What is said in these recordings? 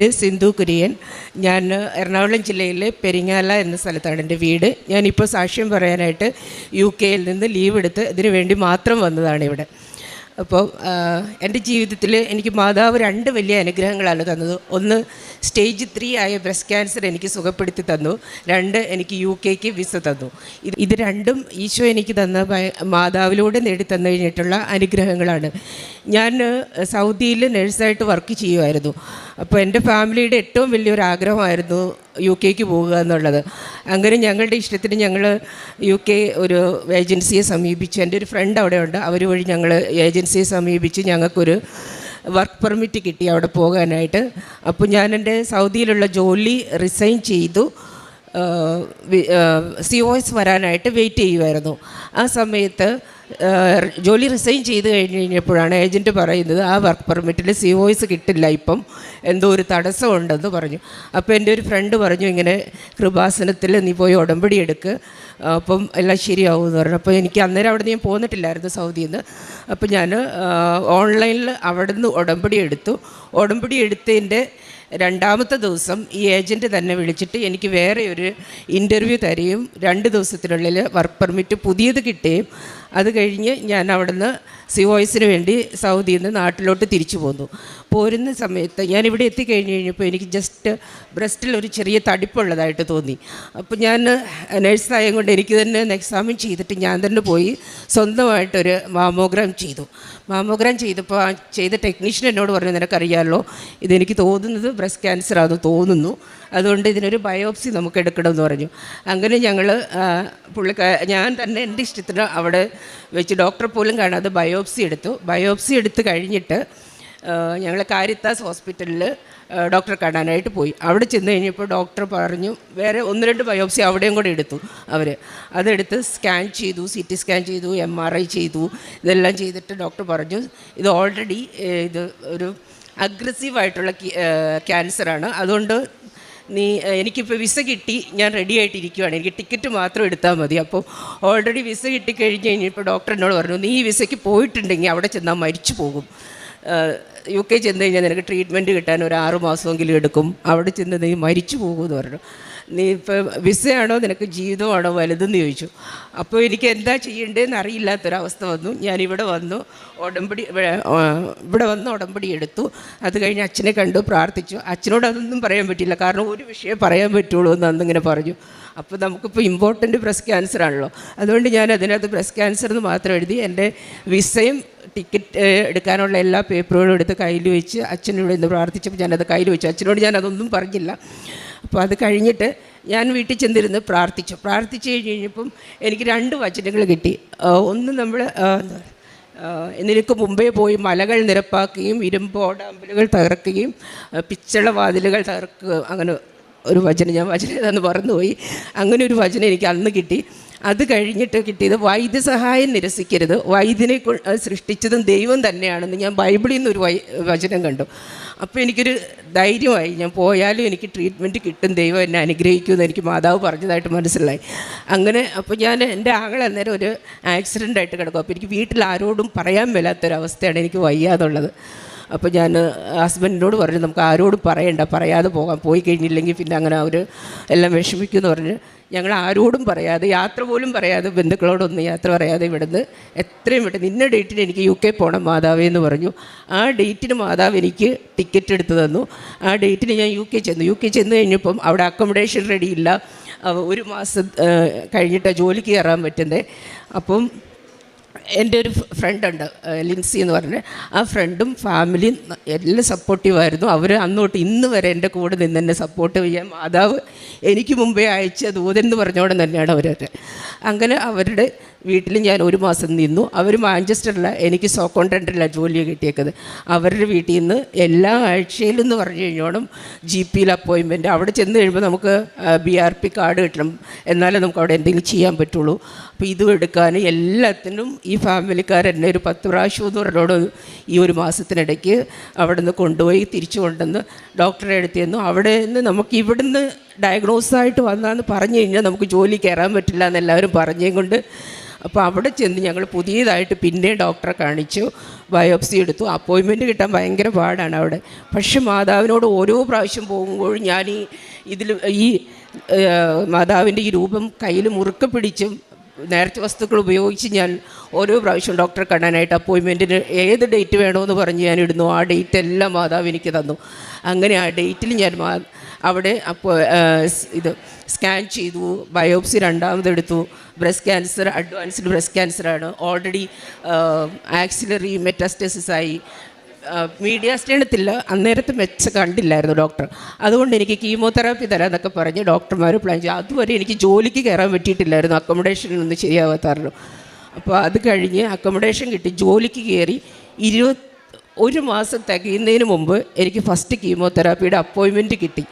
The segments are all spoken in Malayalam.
പേര് സിന്ധു കുര്യൻ. ഞാൻ എറണാകുളം ജില്ലയിലെ പെരിങ്ങാല എന്ന സ്ഥലത്താണ് എന്റെ വീട്. ഞാനിപ്പോൾ സാക്ഷ്യം പറയാനായിട്ട് യു കെയിൽ നിന്ന് ലീവ് എടുത്ത് ഇതിനു വേണ്ടി മാത്രം വന്നതാണ് ഇവിടെ. അപ്പോൾ എന്റെ ജീവിതത്തിൽ എനിക്ക് മാതാവ് രണ്ട് വലിയ അനുഗ്രഹങ്ങളാണ് തന്നത്. ഒന്ന് സ്റ്റേജ് ത്രീ ആയ ബ്രസ്റ്റ് ക്യാൻസർ എനിക്ക് സുഖപ്പെടുത്തി തന്നു. രണ്ട് എനിക്ക് യു കെക്ക് വിസ തന്നു. ഇത് ഇത് രണ്ടും ഈശോ എനിക്ക് തന്ന മാതാവിലൂടെ നേടിത്തന്നു കഴിഞ്ഞിട്ടുള്ള അനുഗ്രഹങ്ങളാണ്. ഞാൻ സൗദിയിൽ നഴ്സായിട്ട് വർക്ക് ചെയ്യുമായിരുന്നു. അപ്പോൾ എന്റെ ഫാമിലിയുടെ ഏറ്റവും വലിയൊരു ആഗ്രഹമായിരുന്നു യു കെക്ക് പോവുക എന്നുള്ളത്. അങ്ങനെ ഞങ്ങളുടെ ഇഷ്ടത്തിന് ഞങ്ങൾ യു കെ ഒരു ഏജൻസിയെ സമീപിച്ചു. എന്റെ ഒരു ഫ്രണ്ട് അവിടെ ഉണ്ട് അവർ വഴി ഞങ്ങൾ ഏജൻസിയെ സമീപിച്ച് ഞങ്ങൾക്കൊരു വർക്ക് പെർമിറ്റ് കിട്ടി അവിടെ പോകാനായിട്ട്. അപ്പോൾ ഞാൻ എന്റെ സൗദിയിലുള്ള ജോലി റിസൈൻ ചെയ്തു. സി ഒ എസ് വരാനായിട്ട് വെയിറ്റ് ചെയ്യുമായിരുന്നു ആ സമയത്ത് ജോലി റിസൈൻ ചെയ്ത് കഴിഞ്ഞ് കഴിഞ്ഞപ്പോഴാണ് ഏജന്റ് പറയുന്നത് ആ വർക്ക് പെർമിറ്റിൽ സി എസ് കിട്ടില്ല ഇപ്പം. എന്തോ ഒരു തടസ്സമുണ്ടെന്ന് പറഞ്ഞു. അപ്പോൾ എന്റെ ഒരു ഫ്രണ്ട് പറഞ്ഞു ഇങ്ങനെ കൃപാസനത്തിൽ നീ പോയി ഉടമ്പടി എടുക്ക്. അപ്പം എല്ലാം ശരിയാവും എന്ന് പറഞ്ഞു. അപ്പോൾ എനിക്ക് അന്നേരം അവിടെ ഞാൻ പോന്നിട്ടില്ലായിരുന്നു സൗദിയിൽ നിന്ന് അപ്പോൾ ഞാൻ ഓൺലൈനിൽ അവിടെ നിന്ന് ഉടമ്പടി എടുത്തു. ഉടമ്പടി എടുത്തതിന്റെ രണ്ടാമത്തെ ദിവസം ഈ ഏജന്റ് തന്നെ വിളിച്ചിട്ട് എനിക്ക് വേറെ ഒരു ഇന്റർവ്യൂ തരികയും രണ്ട് ദിവസത്തിനുള്ളിൽ വർക്ക് പെർമിറ്റ് പുതിയത് കിട്ടുകയും അത് കഴിഞ്ഞ് ഞാൻ അവിടുന്ന് സി വോയിസിന് വേണ്ടി സൗദിയിൽ നിന്ന് നാട്ടിലോട്ട് തിരിച്ചു പോന്നു. പോരുന്ന സമയത്ത് ഞാനിവിടെ എത്തിക്കഴിഞ്ഞ് കഴിഞ്ഞപ്പോൾ എനിക്ക് ജസ്റ്റ് ബ്രസ്റ്റിൽ ഒരു ചെറിയ തടിപ്പുള്ളതായിട്ട് തോന്നി. അപ്പോൾ ഞാൻ നേഴ്സായ കൊണ്ട് എനിക്ക് തന്നെ എക്സാമിൻ ചെയ്തിട്ട് ഞാൻ തന്നെ പോയി സ്വന്തമായിട്ടൊരു മാമോഗ്രാം ചെയ്തു. മാമോഗ്രാം ചെയ്തപ്പോൾ ആ ചെയ്ത ടെക്നീഷ്യൻ എന്നോട് പറഞ്ഞു നിനക്കറിയാമല്ലോ ഇതെനിക്ക് തോന്നുന്നത് ബ്രസ്റ്റ് ക്യാൻസർ ആണെന്ന് തോന്നുന്നു. അതുകൊണ്ട് ഇതിനൊരു ബയോപ്സി നമുക്ക് എടുക്കണമെന്ന് പറഞ്ഞു. അങ്ങനെ ഞങ്ങൾ പുള്ളിക്കാ ഞാൻ തന്നെ എന്റെ ഇഷ്ടത്തിന് അവിടെ വെച്ച് ഡോക്ടറെ പോലും കാണാതെ ബയോപ്സി എടുത്തു. ബയോപ്സി എടുത്ത് കഴിഞ്ഞിട്ട് ഞങ്ങൾ കാരിത്താസ് ഹോസ്പിറ്റലിൽ ഡോക്ടറെ കാണാനായിട്ട് പോയി. അവിടെ ചെന്ന് കഴിഞ്ഞപ്പോൾ ഡോക്ടർ പറഞ്ഞു വേറെ ഒന്ന് രണ്ട് ബയോപ്സി അവിടെയും കൂടെ എടുത്തു അവർ അതെടുത്ത് സ്കാൻ ചെയ്തു സി ടി സ്കാൻ ചെയ്തു എം ആർ ഐ ചെയ്തു. ഇതെല്ലാം ചെയ്തിട്ട് ഡോക്ടർ പറഞ്ഞു ഇത് ഓൾറെഡി ഇത് ഒരു അഗ്രസീവായിട്ടുള്ള ക്യാൻസറാണ് അതുകൊണ്ട് നീ എനിക്കിപ്പോൾ വിസ കിട്ടി ഞാൻ റെഡി ആയിട്ടിരിക്കുവാണ്. എനിക്ക് ടിക്കറ്റ് മാത്രം എടുത്താൽ മതി. അപ്പോൾ ഓൾറെഡി വിസ കിട്ടിക്കഴിഞ്ഞ് കഴിഞ്ഞപ്പോൾ ഡോക്ടർ എന്നോട് പറഞ്ഞു നീ ഈ വിസയ്ക്ക് പോയിട്ടുണ്ടെങ്കിൽ അവിടെ ചെന്നാൽ മരിച്ചു പോകും. യു കെ ചെന്ന് കഴിഞ്ഞാൽ നിനക്ക് ട്രീറ്റ്മെന്റ് കിട്ടാൻ ഒരു ആറ് മാസമെങ്കിലും എടുക്കും. അവിടെ ചെന്ന് നീ മരിച്ചു പോകുമെന്ന് പറഞ്ഞു. നീ ഇപ്പോൾ വിസയാണോ നിനക്ക് ജീവിതമാണോ വലുതെന്ന് ചോദിച്ചു. അപ്പോൾ എനിക്ക് എന്താ ചെയ്യേണ്ടതെന്ന് അറിയില്ലാത്തൊരവസ്ഥ വന്നു. ഞാൻ വന്നു. ഉടമ്പടി ഇവിടെ വന്ന് ഉടമ്പടി എടുത്തു. അത് കഴിഞ്ഞ് അച്ഛനെ കണ്ടു പ്രാർത്ഥിച്ചു. അച്ഛനോട് അതൊന്നും പറയാൻ പറ്റില്ല. കാരണം ഒരു വിഷയം പറയാൻ പറ്റുള്ളൂ എന്ന് അന്നിങ്ങനെ പറഞ്ഞു. അപ്പോൾ നമുക്കിപ്പോൾ ഇമ്പോർട്ടന്റ് ബ്രസ്റ്റ് ക്യാൻസർ ആണല്ലോ. അതുകൊണ്ട് ഞാൻ അതിനകത്ത് ബ്രസ്റ്റ് ക്യാൻസർ എന്ന് മാത്രം എഴുതി എന്റെ വിസയും ടിക്കറ്റ് എടുക്കാനുള്ള എല്ലാ പേപ്പറുകളും എടുത്ത് കയ്യിൽ വെച്ച് അച്ഛനോട് ഇന്ന് പ്രാർത്ഥിച്ചപ്പോൾ ഞാനത് കയ്യിൽ വെച്ചു. അച്ഛനോട് ഞാൻ അതൊന്നും പറഞ്ഞില്ല. അപ്പോൾ അത് കഴിഞ്ഞിട്ട് ഞാൻ വീട്ടിൽ ചെന്നിരുന്ന് പ്രാർത്ഥിച്ചു. പ്രാർത്ഥിച്ചു കഴിഞ്ഞ് കഴിഞ്ഞപ്പം എനിക്ക് രണ്ട് വചനങ്ങൾ കിട്ടി. ഒന്ന് നമ്മൾ നിനക്ക് മുമ്പേ പോയി മലകൾ നിരപ്പാക്കുകയും ഇരുമ്പോടാമ്പലുകൾ തകർക്കുകയും പിച്ചള വാതിലുകൾ തകർക്കുക അങ്ങനെ ഒരു വചനം ഞാൻ വചനം ഏതാന്ന് മറന്നുപോയി. അങ്ങനെ ഒരു വചനം എനിക്ക് അന്ന് കിട്ടി. അത് കഴിഞ്ഞിട്ട് കിട്ടിയത് വൈദ്യസഹായം നിരസിക്കരുത്. വൈദ്യനെ സൃഷ്ടിച്ചതും ദൈവം തന്നെയാണെന്ന് ഞാൻ ബൈബിളിൽ നിന്നൊരു വൈ വചനം കണ്ടു. അപ്പോൾ എനിക്കൊരു ധൈര്യമായി ഞാൻ പോയാലും എനിക്ക് ട്രീറ്റ്മെന്റ് കിട്ടും. ദൈവം എന്നെ അനുഗ്രഹിക്കുമെന്ന് എനിക്ക് മാതാവ് പറഞ്ഞതായിട്ട് മനസ്സിലായി. അങ്ങനെ അപ്പോൾ ഞാൻ എന്റെ ആങ്ങൾ അന്നേരം ഒരു ആക്സിഡന്റ് ആയിട്ട് കിടക്കും. അപ്പോൾ എനിക്ക് വീട്ടിൽ ആരോടും പറയാൻ മേലാത്തൊരവസ്ഥയാണ് എനിക്ക് വയ്യാതുള്ളത് അപ്പോൾ ഞാൻ ഹസ്ബൻഡിനോട് പറഞ്ഞു നമുക്ക് ആരോടും പറയണ്ട പറയാതെ പോകാം. പോയി കഴിഞ്ഞില്ലെങ്കിൽ പിന്നെ അങ്ങനെ അവർ എല്ലാം വിഷമിക്കുമെന്ന് പറഞ്ഞ് ഞങ്ങൾ ആരോടും പറയാതെ യാത്ര പോലും പറയാതെ ബന്ധുക്കളോടൊന്നും യാത്ര പറയാതെ ഇവിടുന്ന് എത്രയും പെട്ടെന്ന് ഇന്ന ഡേറ്റിന് എനിക്ക് യു കെ പോകണം മാതാവേ എന്ന് പറഞ്ഞു. ആ ഡേറ്റിന് മാതാവ് എനിക്ക് ടിക്കറ്റ് എടുത്ത് തന്നു. ആ ഡേറ്റിന് ഞാൻ യു കെ ചെന്നു. യു കെ ചെന്ന് കഴിഞ്ഞപ്പം അവിടെ അക്കോമഡേഷൻ റെഡിയില്ല ഒരു മാസം കഴിഞ്ഞിട്ട് ജോലിക്ക് കയറാൻ പറ്റുന്നത് അപ്പം എന്റെ ഒരു ഫ്രണ്ടുണ്ട് ലിൻസി എന്ന് പറഞ്ഞ ആ ഫ്രണ്ടും ഫാമിലിയും എല്ലാം സപ്പോർട്ടീവായിരുന്നു അവർ അന്നോട്ട് ഇന്ന് വരെ എന്റെ കൂടെ നിന്ന് എന്നെ സപ്പോർട്ട് ചെയ്യാൻ മാതാവ് എനിക്ക് മുമ്പേ അയച്ച ദൂതെന്ന് പറഞ്ഞോടെ തന്നെയാണ് അവരൊക്കെ അങ്ങനെ അവരുടെ വീട്ടിൽ ഞാൻ ഒരു മാസം നിന്നു. അവർ മാഞ്ചസ്റ്ററിൽ എനിക്ക് സോക്കോണ്ടന്റിലാണ് ജോലി കിട്ടിയേക്കത്. അവരുടെ വീട്ടിൽ നിന്ന് എല്ലാ ആഴ്ചയിലും എന്ന് പറഞ്ഞു കഴിഞ്ഞോണം ജി പിയിൽ അപ്പോയിൻമെന്റ് അവിടെ ചെന്ന് കഴിയുമ്പോൾ നമുക്ക് ബി ആർ പി കാർഡ് കിട്ടണം. എന്നാലേ നമുക്ക് അവിടെ എന്തെങ്കിലും ചെയ്യാൻ പറ്റുള്ളൂ. അപ്പോൾ ഇതും എടുക്കാൻ എല്ലാത്തിനും ഈ ഫാമിലിക്കാർ എന്നെ ഒരു പത്ത് പ്രാവശ്യം എന്ന് പറഞ്ഞോട് ഈ ഒരു മാസത്തിനിടയ്ക്ക് അവിടെ നിന്ന് കൊണ്ടുപോയി തിരിച്ചു കൊണ്ടുവന്ന് ഡോക്ടറെ എടുത്തു തന്നു അവിടെ നിന്ന് നമുക്ക് ഇവിടുന്ന് ഡയഗ്നോസായിട്ട് വന്നാന്ന് പറഞ്ഞു കഴിഞ്ഞാൽ നമുക്ക് ജോലി കയറാൻ പറ്റില്ല എന്ന് എല്ലാവരും പറഞ്ഞേം കൊണ്ട് അപ്പോൾ അവിടെ ചെന്ന് ഞങ്ങൾ പുതിയതായിട്ട് പിന്നെ ഡോക്ടറെ കാണിച്ചു ബയോപ്സി എടുത്തു. അപ്പോയിൻമെന്റ് കിട്ടാൻ ഭയങ്കര പാടാണ് അവിടെ. പക്ഷെ മാതാവിനോട് ഓരോ പ്രാവശ്യം പോകുമ്പോഴും ഞാൻ ഈ ഇതിൽ ഈ മാതാവിന്റെ ഈ രൂപം കയ്യിൽ മുറുക്കെ പിടിച്ചും നേരത്തെ വസ്തുക്കൾ ഉപയോഗിച്ച് ഞാൻ ഓരോ പ്രാവശ്യം ഡോക്ടറെ കാണാനായിട്ട് അപ്പോയിൻമെന്റിന് ഏത് ഡേറ്റ് വേണമെന്ന് പറഞ്ഞ് ഞാൻ ഇടുന്നു. ആ ഡേറ്റ് എല്ലാം മാതാവ് എനിക്ക് തന്നു. അങ്ങനെ ആ ഡേറ്റിൽ ഞാൻ അവിടെ അപ്പോൾ ഇത് സ്കാൻ ചെയ്തു. ബയോപ്സി രണ്ടാമതെടുത്തു ബ്രസ്റ്റ് ക്യാൻസർ അഡ്വാൻസ്ഡ് ബ്രസ്റ്റ് ക്യാൻസറാണ്. ഓൾറെഡി ആക്സിലറി മെറ്റാസ്റ്റസിസ് ആയി മീഡിയ സ്റ്റേണത്തിൽ അന്നേരത്തെ മെച്ച കണ്ടില്ലായിരുന്നു ഡോക്ടർ അതുകൊണ്ട് എനിക്ക് കീമോതെറാപ്പി തരാമെന്നൊക്കെ പറഞ്ഞ് ഡോക്ടർമാർ പ്ലാൻ ചെയ്തു. അതുവരെ എനിക്ക് ജോലിക്ക് കയറാൻ പറ്റിയിട്ടില്ലായിരുന്നു. അക്കോമഡേഷനൊന്നും ശരിയാവാത്തായിരുന്നു അപ്പോൾ അത് കഴിഞ്ഞ് അക്കോമഡേഷൻ കിട്ടി. ജോലിക്ക് കയറി ഇരുപത് ഒരു മാസം തികയുന്നതിന് മുമ്പ് എനിക്ക് ഫസ്റ്റ് കീമോതെറാപ്പിയുടെ അപ്പോയിൻമെന്റ് കിട്ടി.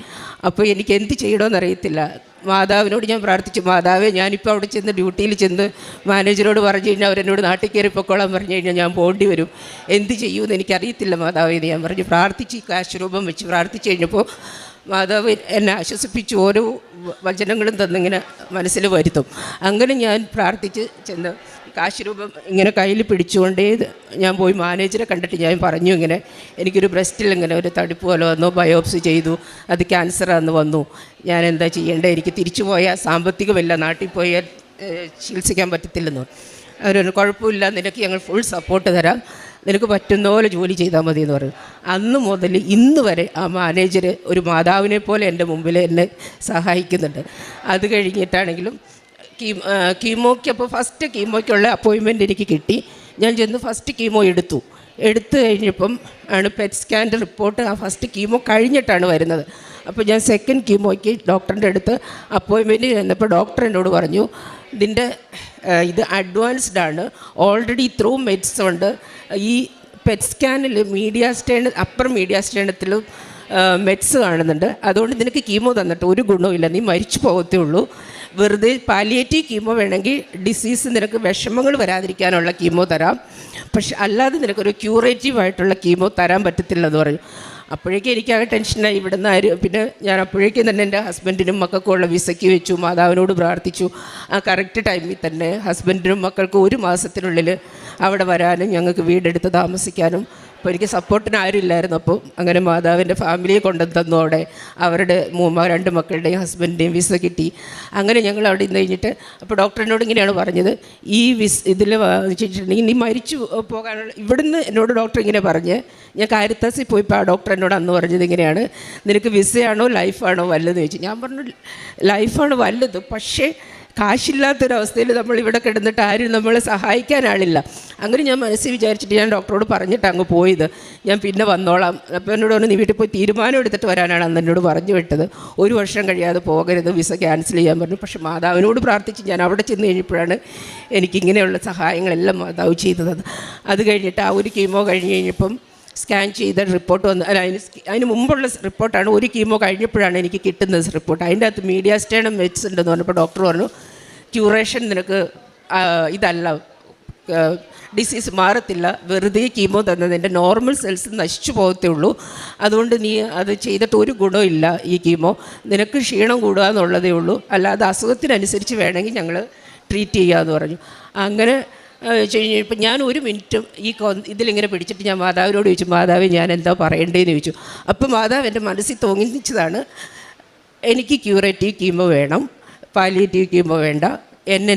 അപ്പോൾ എനിക്ക് എന്ത് ചെയ്യണമെന്ന് അറിയത്തില്ല. മാതാവിനോട് ഞാൻ പ്രാർത്ഥിച്ചു മാതാവേ ഞാനിപ്പോൾ അവിടെ ചെന്ന് ഡ്യൂട്ടിയിൽ ചെന്ന് മാനേജറോട് പറഞ്ഞു കഴിഞ്ഞാൽ അവരെന്നോട് നാട്ടിൽ കയറി പൊക്കോളാൻ പറഞ്ഞു കഴിഞ്ഞാൽ ഞാൻ പോകേണ്ടി വരും. എന്ത് ചെയ്യുമെന്ന് എനിക്കറിയത്തില്ല മാതാവേ എന്ന് ഞാൻ പറഞ്ഞു. പ്രാർത്ഥിച്ച് കാശ് രൂപം വെച്ച് പ്രാർത്ഥിച്ചു കഴിഞ്ഞപ്പോൾ മാതാവ് എന്നെ ആശ്വസിപ്പിച്ച് ഓരോ വചനങ്ങളും തന്നിങ്ങനെ മനസ്സിൽ വരുത്തും. അങ്ങനെ ഞാൻ പ്രാർത്ഥിച്ച് ചെന്ന് കാശ് ഇങ്ങനെ കയ്യിൽ പിടിച്ചുകൊണ്ടേ ഞാൻ പോയി മാനേജറെ കണ്ടിട്ട് ഞാൻ പറഞ്ഞു ഇങ്ങനെ എനിക്കൊരു ബ്രസ്റ്റിൽ ഇങ്ങനെ ഒരു തടിപ്പ് പോലെ വന്നു ബയോപ്സി ചെയ്തു അത് ക്യാൻസറാന്ന് വന്നു. ഞാൻ എന്താ ചെയ്യേണ്ടത് എനിക്ക് തിരിച്ചു പോയാൽ സാമ്പത്തികമില്ല നാട്ടിൽ പോയാൽ ചികിത്സിക്കാൻ പറ്റത്തില്ലെന്ന്. അവരൊരു കുഴപ്പമില്ല നിനക്ക് ഞങ്ങൾ ഫുൾ സപ്പോർട്ട് തരാം. നിനക്ക് പറ്റുന്ന പോലെ ജോലി ചെയ്താൽ മതി എന്ന് പറഞ്ഞു. അന്ന് മുതൽ ഇന്ന് വരെ ആ മാനേജർ ഒരു മാതാവിനെ പോലെ എന്റെ മുമ്പിൽ എന്നെ സഹായിക്കുന്നുണ്ട്. അത് കഴിഞ്ഞിട്ടാണെങ്കിലും കീമോയ്ക്ക് അപ്പോൾ ഫസ്റ്റ് കീമോയ്ക്കുള്ള അപ്പോയിൻമെന്റ് എനിക്ക് കിട്ടി. ഞാൻ ചെന്ന് ഫസ്റ്റ് കീമോ എടുത്തു. എടുത്തു കഴിഞ്ഞപ്പം ആണ് പെറ്റ് സ്കാന്റെ റിപ്പോർട്ട് ആ ഫസ്റ്റ് കീമോ കഴിഞ്ഞിട്ടാണ് വരുന്നത്. അപ്പോൾ ഞാൻ സെക്കൻഡ് കീമോയ്ക്ക് ഡോക്ടറിന്റെ അടുത്ത് അപ്പോയിൻമെന്റ് ചെന്നപ്പോൾ ഡോക്ടർ എന്നോട് പറഞ്ഞു ഇതിന്റെ ഇത് അഡ്വാൻസ്ഡ് ആണ്. ഓൾറെഡി ത്രൂ മെഡ്സ് ഉണ്ട്. ഈ പെറ്റ് സ്കാനിൽ മീഡിയ സ്റ്റേൺ അപ്പർ മീഡിയ സ്റ്റേണത്തിലും മെഡ്സ് കാണുന്നുണ്ട്. അതുകൊണ്ട് നിനക്ക് കീമോ തന്നിട്ട് ഒരു ഗുണവുമില്ല. നീ മരിച്ചു പോകത്തേ ഉള്ളൂ. വെറുതെ പാലിയേറ്റീവ് കീമോ വേണമെങ്കിൽ ഡിസീസ് നിനക്ക് വിഷമങ്ങൾ വരാതിരിക്കാനുള്ള കീമോ തരാം. പക്ഷെ അല്ലാതെ നിനക്കൊരു ക്യൂറേറ്റീവ് ആയിട്ടുള്ള കീമോ തരാൻ പറ്റത്തില്ല എന്ന് പറഞ്ഞു അപ്പോഴേക്കും എനിക്കാകെ ടെൻഷനായി ഇവിടുന്ന് ആര് പിന്നെ ഞാൻ അപ്പോഴേക്കും തന്നെ എന്റെ ഹസ്ബൻഡിനും മക്കൾക്കുള്ള വിസയ്ക്ക് വെച്ചു. മാതാവിനോട് പ്രാർത്ഥിച്ചു. ആ കറക്റ്റ് ടൈമിൽ തന്നെ ഹസ്ബൻഡിനും മക്കൾക്കും ഒരു മാസത്തിനുള്ളിൽ അവിടെ വരാനും ഞങ്ങൾക്ക് വീടെടുത്ത് താമസിക്കാനും അപ്പോൾ എനിക്ക് സപ്പോർട്ടിന് ആരുമില്ലായിരുന്നു. അപ്പോൾ അങ്ങനെ മാതാവിന്റെ ഫാമിലിയെ കൊണ്ടുവന്ന് തന്നോടെ അവരുടെ മൂമ്മ രണ്ട് മക്കളുടെയും ഹസ്ബൻഡിന്റെയും വിസ കിട്ടി. അങ്ങനെ ഞങ്ങൾ അവിടെ നിന്ന് കഴിഞ്ഞിട്ട് അപ്പോൾ ഡോക്ടറിനോട് ഇങ്ങനെയാണ് പറഞ്ഞത്. ഈ വിസ് ഇതിൽ വെച്ചിട്ടുണ്ടെങ്കിൽ നീ മരിച്ചു പോകാനുള്ള ഇവിടുന്ന് എന്നോട് ഡോക്ടർ ഇങ്ങനെ പറഞ്ഞ് ഞാൻ കാരിത്താസിൽ പോയിപ്പോൾ ആ ഡോക്ടർ എന്നോട് അന്ന് പറഞ്ഞത് ഇങ്ങനെയാണ്. നിനക്ക് വിസയാണോ ലൈഫാണോ വല്ലതെന്ന് ചോദിച്ചു. ഞാൻ പറഞ്ഞു ലൈഫാണ് വല്ലത്. പക്ഷേ കാശില്ലാത്തൊരവസ്ഥയിൽ നമ്മൾ ഇവിടെ കിടന്നിട്ട് ആരും നമ്മളെ സഹായിക്കാൻ ആളില്ല. അങ്ങനെ ഞാൻ മനസ്സിൽ വിചാരിച്ചിട്ട് ഞാൻ ഡോക്ടറോട് പറഞ്ഞിട്ട് അങ്ങ് പോയത്. ഞാൻ പിന്നെ വന്നോളാം. അപ്പോൾ എന്നോട് പറഞ്ഞു നീ വീട്ടിൽ പോയി തീരുമാനം എടുത്തിട്ട് വരാനാണ് അന്ന് എന്നോട് പറഞ്ഞു വിട്ടത്. ഒരു വർഷം കഴിയാതെ പോകരുത് വിസ ക്യാൻസൽ ചെയ്യാൻ പറഞ്ഞു. പക്ഷെ മാതാവിനോട് പ്രാർത്ഥിച്ച് ഞാൻ അവിടെ ചെന്ന് കഴിഞ്ഞപ്പോഴാണ് എനിക്കിങ്ങനെയുള്ള സഹായങ്ങളെല്ലാം മാതാവ് ചെയ്തത്. അത് കഴിഞ്ഞിട്ട് ആ ഒരു കീമോ കഴിഞ്ഞ് കഴിഞ്ഞപ്പം സ്കാൻ ചെയ്ത റിപ്പോർട്ട് വന്ന് അല്ല അതിന് അതിന് മുമ്പുള്ള റിപ്പോർട്ടാണ്. ഒരു കീമോ കഴിഞ്ഞപ്പോഴാണ് എനിക്ക് കിട്ടുന്നത് റിപ്പോർട്ട്. അതിന്റെ അകത്ത് മീഡിയ സ്റ്റേണം വെച്ചിട്ടുണ്ടെന്ന് പറഞ്ഞപ്പോൾ ഡോക്ടർ പറഞ്ഞു ക്യൂറേഷൻ നിനക്ക് ഇതല്ല ഡിസീസ് മാറത്തില്ല. വെറുതെ കീമോ തന്നതിന്റെ നോർമൽ സെൽസ് നശിച്ചു പോകത്തേ ഉള്ളൂ. അതുകൊണ്ട് നീ അത് ചെയ്തിട്ട് ഒരു ഗുണമില്ല ഈ കീമോ. നിനക്ക് ക്ഷീണം കൂടുക എന്നുള്ളതേ ഉള്ളൂ. അല്ലാതെ അസുഖത്തിനനുസരിച്ച് വേണമെങ്കിൽ ഞങ്ങൾ ട്രീറ്റ് ചെയ്യാമെന്ന് പറഞ്ഞു. അങ്ങനെ ഇപ്പം ഞാൻ ഒരു മിനിറ്റും ഈ ഇതിലിങ്ങനെ പിടിച്ചിട്ട് ഞാൻ മാതാവിനോട് ചോദിച്ചു മാതാവ് ഞാൻ എന്താ പറയേണ്ടതെന്ന് ചോദിച്ചു. അപ്പോൾ മാതാവ് എന്റെ മനസ്സിൽ തോന്നിച്ചതാണ് എനിക്ക് ക്യൂറേറ്റീവ് കീമോ വേണം പാലിയേറ്റീവ് കീമോ വേണ്ട എന്നെ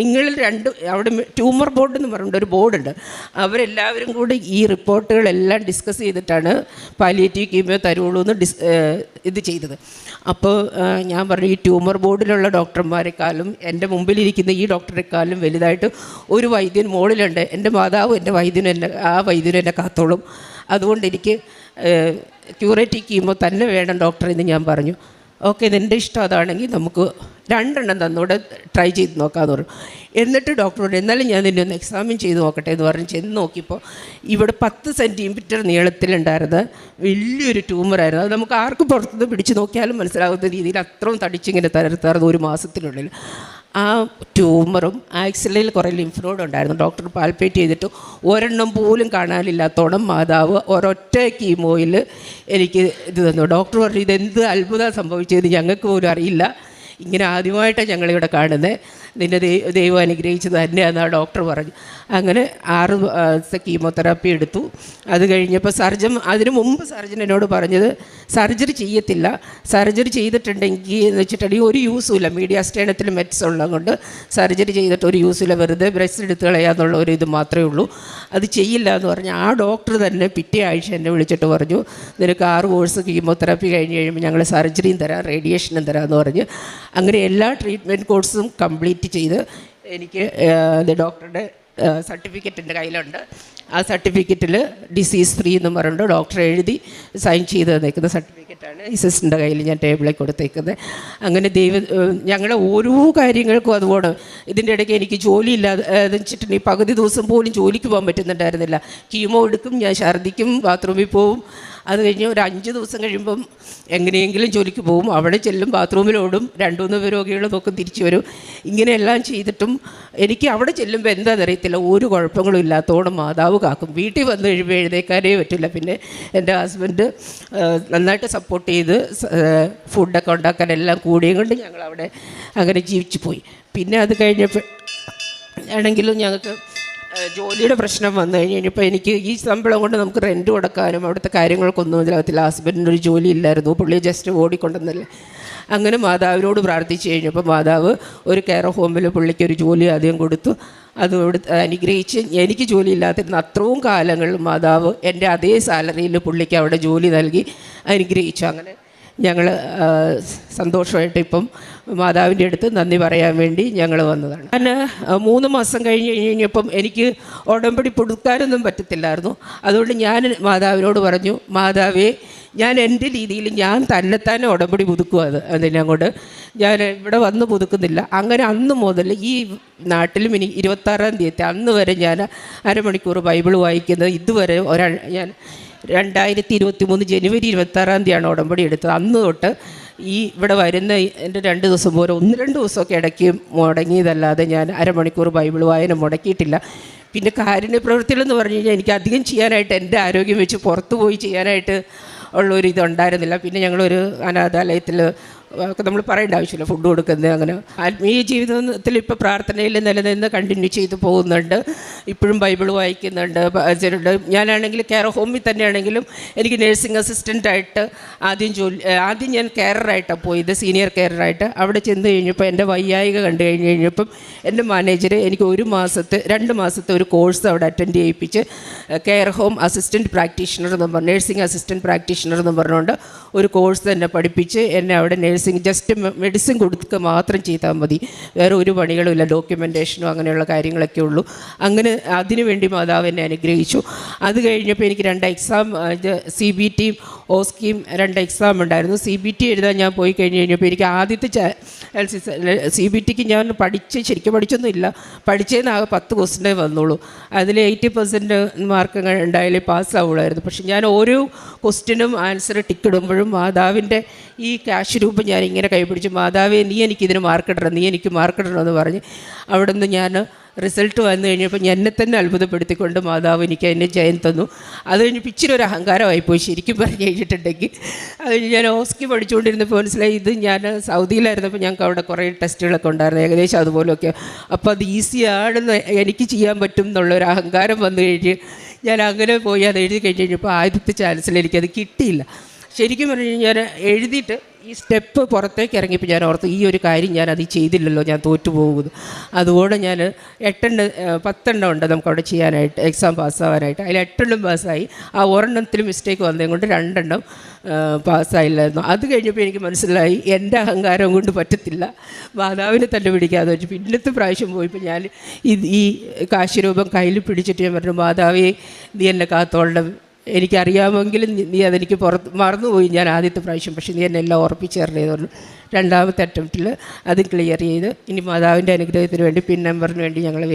നിങ്ങൾ രണ്ട് അവിടെ ട്യൂമർ ബോർഡ് എന്ന് പറഞ്ഞിട്ട് ഒരു ബോർഡുണ്ട്. അവരെല്ലാവരും കൂടി ഈ റിപ്പോർട്ടുകളെല്ലാം ഡിസ്കസ് ചെയ്തിട്ടാണ് പാലിയേറ്റീവ് കീമോ തരുള്ളൂ എന്ന് ഡിസ് ഇത് ചെയ്തത്. അപ്പോൾ ഞാൻ പറഞ്ഞു ഈ ട്യൂമർ ബോർഡിലുള്ള ഡോക്ടർമാരെക്കാളും എന്റെ മുമ്പിലിരിക്കുന്ന ഈ ഡോക്ടറെക്കാളും വലുതായിട്ട് ഒരു വൈദ്യൻ മുകളിലുണ്ട് എന്റെ മാതാവ് എന്റെ വൈദ്യനും എന്നെ ആ വൈദ്യനും എന്നെ കാത്തോളും. അതുകൊണ്ട് എനിക്ക് ക്യൂറേറ്റീവ് കീമോ തന്നെ വേണം ഡോക്ടർ എന്ന് ഞാൻ പറഞ്ഞു. ഓക്കെ ഇതെന്റെ ഇഷ്ടം അതാണെങ്കിൽ നമുക്ക് രണ്ടെണ്ണം തന്നൂടെ ട്രൈ ചെയ്ത് നോക്കാമെന്ന് പറഞ്ഞു. എന്നിട്ട് ഡോക്ടറോട് എന്നാലും ഞാൻ നിന്നെ ഒന്ന് എക്സാമിൻ ചെയ്ത് നോക്കട്ടെ എന്ന് പറഞ്ഞ് ചെന്ന് നോക്കിയപ്പോൾ ഇവിടെ പത്ത് സെന്റിമീറ്റർ നീളത്തിലുണ്ടായിരുന്ന വലിയൊരു ട്യൂമറായിരുന്നു അത് നമുക്ക് ആർക്കും പുറത്തുനിന്ന് പിടിച്ച് നോക്കിയാലും മനസ്സിലാകുന്ന രീതിയിൽ അത്രയും തടിച്ചിങ്ങനെ തരത്താറുന്നു ഒരു മാസത്തിനുള്ളിൽ. ആ ട്യൂമറും ആക്സിലയിൽ കുറേ ലിംഫ് നോഡ് ഉണ്ടായിരുന്നു. ഡോക്ടർ പാൽപ്പേറ്റ് ചെയ്തിട്ട് ഒരെണ്ണം പോലും കാണാനില്ലാത്തോണം മാതാവ് ഒരൊറ്റ കീമോയിൽ എനിക്ക് ഇത് തന്നു. ഡോക്ടർ പറഞ്ഞു ഇതെന്ത് അത്ഭുതം സംഭവിച്ചതെന്ന് ഞങ്ങൾക്ക് പോലും അറിയില്ല. ഇങ്ങനെ ആദ്യമായിട്ടാണ് ഞങ്ങളിവിടെ കാണുന്നത് നിന്നെ ദൈവം അനുഗ്രഹിച്ചത് തന്നെയാണെന്ന് ആ ഡോക്ടർ പറഞ്ഞു. അങ്ങനെ ആറ് കീമോതെറാപ്പി എടുത്തു. അത് കഴിഞ്ഞപ്പോൾ സർജൻ അതിനു മുമ്പ് സർജൻ എന്നോട് പറഞ്ഞത് സർജറി ചെയ്യത്തില്ല. സർജറി ചെയ്തിട്ടുണ്ടെങ്കിൽ എന്ന് വെച്ചിട്ടുണ്ടെങ്കിൽ ഒരു യൂസും ഇല്ല. മീഡിയ സ്റ്റേണത്തിൽ മെറ്റ്സ് ഉള്ളതുകൊണ്ട് സർജറി ചെയ്തിട്ട് ഒരു യൂസും ഇല്ല. വെറുതെ ബ്രസ്റ്റ് എടുത്ത് കളയാന്നുള്ള ഒരു ഇത് മാത്രമേ ഉള്ളൂ. അത് ചെയ്യില്ല എന്ന് പറഞ്ഞ് ആ ഡോക്ടർ തന്നെ പിറ്റേ ആഴ്ച എന്നെ വിളിച്ചിട്ട് പറഞ്ഞു നിനക്ക് ആറ് കോഴ്സ് കീമോതെറാപ്പി കഴിഞ്ഞ് കഴിയുമ്പോൾ ഞങ്ങൾ സർജറിയും തരാം റേഡിയേഷനും തരാമെന്ന് പറഞ്ഞ്. അങ്ങനെ എല്ലാ ട്രീറ്റ്മെന്റ് കോഴ്സും കംപ്ലീറ്റ് ചെയ്ത് എനിക്ക് ഡോക്ടറുടെ സർട്ടിഫിക്കറ്റ് എന്റെ കയ്യിലുണ്ട്. ആ സർട്ടിഫിക്കറ്റിൽ ഡിസീസ് ഫ്രീ എന്ന് പറഞ്ഞിട്ട് ഡോക്ടർ എഴുതി സൈൻ ചെയ്ത് തന്നേക്കുന്ന സർട്ടിഫിക്കറ്റാണ്. ഈ സിസ്റ്ററിന്റെ കയ്യിൽ ഞാൻ ടേബിളിൽ കൊടുത്തേക്കുന്നത്. അങ്ങനെ ദൈവ ഞങ്ങളെ ഓരോ കാര്യങ്ങൾക്കും അതുപോലെ ഇതിന്റെ ഇടയ്ക്ക് എനിക്ക് ജോലി ഇല്ലാതെ എന്ന് വെച്ചിട്ടുണ്ടെങ്കിൽ പകുതി ദിവസം പോലും ജോലിക്ക് പോകാൻ പറ്റുന്നുണ്ടായിരുന്നില്ല. കീമോ എടുക്കും ഞാൻ ഛർദ്ദിക്കും ബാത്റൂമിൽ പോവും. അത് കഴിഞ്ഞ് ഒരു അഞ്ച് ദിവസം കഴിയുമ്പം എങ്ങനെയെങ്കിലും ജോലിക്ക് പോകും. അവിടെ ചെല്ലും ബാത്റൂമിലോടും രണ്ടു മൂന്ന് രോഗികൾ നോക്കും തിരിച്ചു വരും. ഇങ്ങനെയെല്ലാം ചെയ്തിട്ടും എനിക്ക് അവിടെ ചെല്ലുമ്പോൾ എന്താണെന്നറിയത്തില്ല. ഒരു കുഴപ്പങ്ങളും ഇല്ലാത്തതോടെ മാതാവ് കാക്കും. വീട്ടിൽ വന്ന് കഴിയുമ്പോൾ എഴുതേക്കാനേ പറ്റില്ല. പിന്നെ എന്റെ ഹസ്ബൻഡ് നന്നായിട്ട് സപ്പോർട്ട് ചെയ്ത് ഫുഡൊക്കെ ഉണ്ടാക്കാൻ എല്ലാം കൂടിയും കൊണ്ട് ഞങ്ങൾ അവിടെ അങ്ങനെ ജീവിച്ചു പോയി. പിന്നെ അത് കഴിഞ്ഞപ്പോൾ ആണെങ്കിലും ഞങ്ങൾക്ക് ജോലിയുടെ പ്രശ്നം വന്നു കഴിഞ്ഞ് കഴിഞ്ഞപ്പോൾ എനിക്ക് ഈ ശമ്പളം കൊണ്ട് നമുക്ക് റെന്റ് കൊടുക്കാനും അവിടുത്തെ കാര്യങ്ങൾക്കൊന്നും ഇതിലാകത്തില്ല ഹസ്ബൻഡിന് ഒരു ജോലി ഇല്ലായിരുന്നു. പുള്ളി ജസ്റ്റ് ഓടിക്കൊണ്ടെന്നല്ലേ അങ്ങനെ മാതാവിനോട് പ്രാർത്ഥിച്ചു കഴിഞ്ഞപ്പോൾ മാതാവ് ഒരു കെയർ ഹോമിൽ പുള്ളിക്ക് ഒരു ജോലി ആദ്യം കൊടുത്തു. അത് അനുഗ്രഹിച്ച് എനിക്ക് ജോലി ഇല്ലാത്തിരുന്ന അത്രയും കാലങ്ങളിൽ മാതാവ് എന്റെ അതേ സാലറിയിൽ പുള്ളിക്ക് അവിടെ ജോലി നൽകി അനുഗ്രഹിച്ചു. അങ്ങനെ ഞങ്ങൾ സന്തോഷമായിട്ട് ഇപ്പം മാതാവിന്റെ അടുത്ത് നന്ദി പറയാൻ വേണ്ടി ഞങ്ങൾ വന്നതാണ്. ഞാൻ മൂന്ന് മാസം കഴിഞ്ഞ് കഴിഞ്ഞപ്പം എനിക്ക് ഉടമ്പടി പുതുക്കാനൊന്നും പറ്റത്തില്ലായിരുന്നു. അതുകൊണ്ട് ഞാൻ മാതാവിനോട് പറഞ്ഞു മാതാവേ ഞാൻ എന്റെ രീതിയിൽ ഞാൻ തന്നെത്താനെ ഉടമ്പടി പുതുക്കുക. അത് അതിനെ കൊണ്ട് ഞാൻ ഇവിടെ വന്ന് പുതുക്കുന്നില്ല. അങ്ങനെ അന്ന് മുതൽ ഈ നാട്ടിലും ഇനി ഇരുപത്താറാം തീയതി അന്ന് വരെ ഞാൻ അരമണിക്കൂർ ബൈബിൾ വായിക്കുന്നത് ഇതുവരെ ഒരാൾ ഞാൻ രണ്ടായിരത്തി ഇരുപത്തി മൂന്ന് ജനുവരി ഇരുപത്താറാം തീയതിയാണ് ഉടമ്പടി എടുത്തത്. അന്ന് തൊട്ട് ഈ ഇവിടെ വരുന്ന എന്റെ രണ്ട് ദിവസം പോലെ ഒന്ന് രണ്ട് ദിവസമൊക്കെ ഇടയ്ക്ക് മുടങ്ങിയതല്ലാതെ ഞാൻ അരമണിക്കൂർ ബൈബിൾ വായന മുടക്കിയിട്ടില്ല. പിന്നെ കാരുണ്യ പ്രവൃത്തികളെന്ന് പറഞ്ഞു കഴിഞ്ഞാൽ എനിക്ക് അധികം ചെയ്യാനായിട്ട് എന്റെ ആരോഗ്യം വെച്ച് പുറത്തു പോയി ചെയ്യാനായിട്ട് ഉള്ളൊരു ഇതുണ്ടായിരുന്നില്ല പിന്നെ ഞങ്ങളൊരു അനാഥാലയത്തിൽ ഒക്കെ നമ്മൾ പറയേണ്ട ആവശ്യമില്ല. ഫുഡ് കൊടുക്കുന്നത് അങ്ങനെ. ആത്മീയ ജീവിതത്തിൽ ഇപ്പോൾ പ്രാർത്ഥനയിൽ നിലനിന്ന് കണ്ടിന്യൂ ചെയ്ത് പോകുന്നുണ്ട്. ഇപ്പോഴും ബൈബിൾ വായിക്കുന്നുണ്ട്. ചിലണ്ട് ഞാനാണെങ്കിൽ കെയർ ഹോമിൽ തന്നെയാണെങ്കിലും എനിക്ക് നേഴ്സിംഗ് അസിസ്റ്റന്റായിട്ട് ആദ്യം ജോലി ആദ്യം ഞാൻ കെയറായിട്ടാണ് പോയത്. സീനിയർ കെയറായിട്ട് അവിടെ ചെന്ന് കഴിഞ്ഞപ്പോൾ എന്റെ വയ്യായിക കണ്ടു കഴിഞ്ഞ് കഴിഞ്ഞപ്പം എന്റെ മാനേജർ എനിക്ക് ഒരു മാസത്തെ രണ്ട് മാസത്തെ ഒരു കോഴ്സ് അവിടെ അറ്റൻഡ് ചെയ്യിപ്പിച്ച് കെയർ ഹോം അസിസ്റ്റന്റ് പ്രാക്ടീഷണർ എന്ന് പറഞ്ഞു നഴ്സിംഗ് അസിസ്റ്റന്റ് പ്രാക്ടീഷണർ എന്ന് പറഞ്ഞുകൊണ്ട് ഒരു കോഴ്സ് തന്നെ പഠിപ്പിച്ച് എന്നെ അവിടെ ജസ്റ്റ് മെഡിസിൻ കൊടുക്കുക മാത്രം ചെയ്താൽ മതി. വേറെ ഒരു പണികളുമില്ല ഡോക്യുമെന്റേഷനോ അങ്ങനെയുള്ള കാര്യങ്ങളൊക്കെ ഉള്ളൂ. അങ്ങനെ അതിനുവേണ്ടി മാതാവ് എന്നെ അനുഗ്രഹിച്ചു. അത് കഴിഞ്ഞപ്പോൾ എനിക്ക് രണ്ട് എക്സാം സി ബി ടിയും ഓസ്കിയും രണ്ട് എക്സാം ഉണ്ടായിരുന്നു. സി ബി ടി എഴുതാൻ ഞാൻ പോയി കഴിഞ്ഞ് കഴിഞ്ഞപ്പോൾ എനിക്ക് ആദ്യത്തെ സി ബി ടിക്ക് ഞാൻ പഠിച്ച് ശരിക്കും പഠിച്ചൊന്നുമില്ല. പഠിച്ചതെന്ന് പഠിച്ചതിന് ആകെ പത്ത് ക്വസ്റ്റിനേ വന്നുള്ളൂ അതിൽ എയ്റ്റി പെർസെന്റ് മാർക്ക് ഉണ്ടായാലേ പാസ്സാവുള്ളായിരുന്നു പക്ഷെ ഞാൻ ഓരോ ക്വസ്റ്റിനും ആൻസർ ടിക്കിടുമ്പോഴും മാതാവിന്റെ ഈ ക്യാഷ് രൂപം ഞാൻ ഇങ്ങനെ കൈപിടിച്ച് മാതാവേ നീ എനിക്കിതിന് മാർക്കിടണം നീ എനിക്ക് മാർക്കിടണം എന്ന് പറഞ്ഞ് നിന്ന് ഞാൻ റിസൾട്ട് വന്നു കഴിഞ്ഞപ്പോൾ എന്നെ തന്നെ അത്ഭുതപ്പെടുത്തിക്കൊണ്ട് മാതാവ് എനിക്ക് അതിന്റെ ജയം തന്നു. അത് കഴിഞ്ഞപ്പോൾ ഇച്ചിരി ഒരു അഹങ്കാരമായിപ്പോയി ശരിക്കും പറഞ്ഞു കഴിഞ്ഞിട്ടുണ്ടെങ്കിൽ. അത് കഴിഞ്ഞ് ഞാൻ ഓസ്കി പഠിച്ചുകൊണ്ടിരുന്നപ്പോൾ മനസ്സിലായി ഇത് ഞാൻ സൗദിയിലായിരുന്നപ്പോൾ ഞങ്ങൾക്ക് അവിടെ കുറേ ടെസ്റ്റുകളൊക്കെ ഉണ്ടായിരുന്നു. ഏകദേശം അതുപോലെയൊക്കെ. അപ്പോൾ അത് ഈസിയാണെന്ന് എനിക്ക് ചെയ്യാൻ പറ്റും എന്നുള്ളൊരു അഹങ്കാരം വന്നു കഴിഞ്ഞ് ഞാൻ അങ്ങനെ പോയി അത് എഴുതി കഴിഞ്ഞ് കഴിഞ്ഞപ്പോൾ ആദ്യത്തെ ചാൻസിൽ എനിക്കത് കിട്ടിയില്ല. ശരിക്കും പറഞ്ഞു കഴിഞ്ഞാൽ എഴുതിയിട്ട് ഈ സ്റ്റെപ്പ് പുറത്തേക്ക് ഇറങ്ങിയപ്പോൾ ഞാൻ ഓർത്തു ഈ ഒരു കാര്യം ഞാൻ അത് ചെയ്തില്ലല്ലോ ഞാൻ തോറ്റു പോകുന്നു അതുകൊണ്ട് ഞാൻ എട്ടെണ്ണം പത്തെണ്ണം ഉണ്ട് നമുക്ക് അവിടെ ചെയ്യാനായിട്ട് എക്സാം പാസ്സാവാനായിട്ട്. അതിൽ എട്ടെണ്ണം പാസ്സായി. ആ ഒരെണ്ണത്തിൽ മിസ്റ്റേക്ക് വന്നതും കൊണ്ട് രണ്ടെണ്ണം പാസ്സായില്ലായിരുന്നു. അത് കഴിഞ്ഞപ്പോൾ എനിക്ക് മനസ്സിലായി എന്റെ അഹങ്കാരം കൊണ്ട് പറ്റത്തില്ല. മാതാവിനെ തന്നെ പിടിക്കാതെ വെച്ചു. പിന്നത്തെ പ്രാവശ്യം പോയപ്പോൾ ഞാൻ ഈ കാശ്യരൂപം കയ്യിൽ പിടിച്ചിട്ട് ഞാൻ പറഞ്ഞു മാതാവേ നീ എന്നെ കാത്തോളം എനിക്കറിയാമെങ്കിലും നീ- അതെനിക്ക് പുറത്ത് മറന്നുപോയി ഞാൻ ആദ്യത്തെ പ്രാവശ്യം. പക്ഷേ നീ എന്നെ എല്ലാം ഉറപ്പിച്ച് തരണേന്ന് രണ്ടാമത്തെ അറ്റംപ്റ്റിൽ അത് ക്ലിയർ ചെയ്ത് ഇനി മാതാവിന്റെ അനുഗ്രഹത്തിന് വേണ്ടി പിൻ നമ്പറിന് വേണ്ടി ഞങ്ങൾ